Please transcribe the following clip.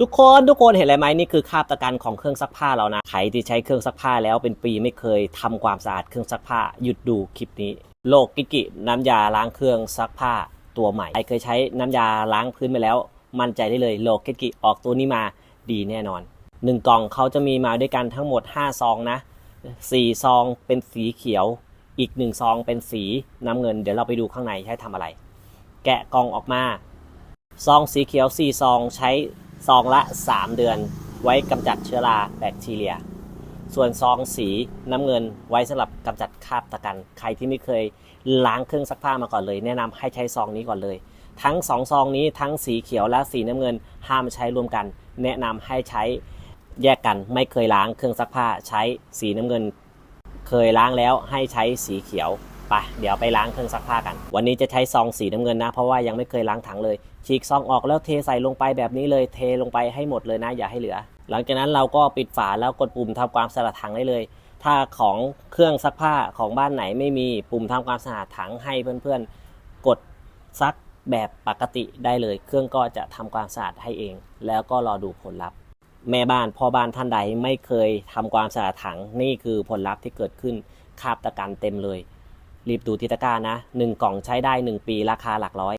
ทุกคนทุกคนเห็นอะไรไหมนี่คือคราบตะกันของเครื่องซักผ้าเรานะใครที่ใช้เครื่องซักผ้าแล้วเป็นปีไม่เคยทำความสะอาดเครื่องซักผ้าหยุดดูคลิปนี้ โลกิกิน้ำยาล้างเครื่องซักผ้าตัวใหม่ใครเคยใช้น้ำยาล้างพื้นไปแล้ว มั่นใจได้เลยโลกิกิออกตัวนี้มาดีแน่นอนหนึ่งกล่องเขาจะมีมาด้วยกันทั้งหมด 5 ซองนะสี่ซองเป็นสีเขียว อีกหนึ่งซองเป็นสีน้ำเงิน เดี๋ยวเราไปดูข้างในใช้ทำอะไร แกะกล่องออกมาซองสีเขียว4ซองใช้ ซองละ 3 เดือน ไว้กำจัดเชื้อราแบคทีเรีย ส่วนซองสีน้ำเงินไว้สำหรับกำจัดคราบตะกัน ใครที่ไม่เคยล้างเครื่องซักผ้ามาก่อนเลย แนะนำให้ใช้ซองนี้ก่อนเลย ทั้ง 2 ซองนี้ทั้งสีเขียวและสีน้ำเงินห้ามใช้รวมกัน แนะนำให้ใช้แยกกันไม่เคยล้างเครื่องซักผ้าใช้สีน้ำเงิน เคยล้างแล้วให้ใช้สีเขียว ไปเดี๋ยวไปล้างเครื่องซักผ้ากัน วันนี้จะใช้ซองสีน้ำเงินนะ เพราะว่ายังไม่เคยล้างถังเลย ฉีกซองออกแล้วเทใส่ลงไปแบบนี้เลยเทลงไปให้หมดเลยนะอย่าให้เหลือ หลังจากนั้นเราก็ปิดฝาแล้วกดปุ่มทำความสะอาดถังได้เลย ถ้าของเครื่องซักผ้าของบ้านไหนไม่มีปุ่มทำความสะอาดถังให้เพื่อนๆ กดซักแบบปกติได้เลย เครื่องก็จะทำความสะอาดให้เอง แล้วก็รอดูผลลัพธ์แม่บ้านพ่อบ้านท่านใดไม่เคยทำความสะอาดถังนี่คือผลลัพธ์ที่เกิดขึ้นคาบตะกันเต็มเลย รีบดูที่ตะกร้านะ 1 กล่องใช้ได้ 1 ปีราคาหลักร้อย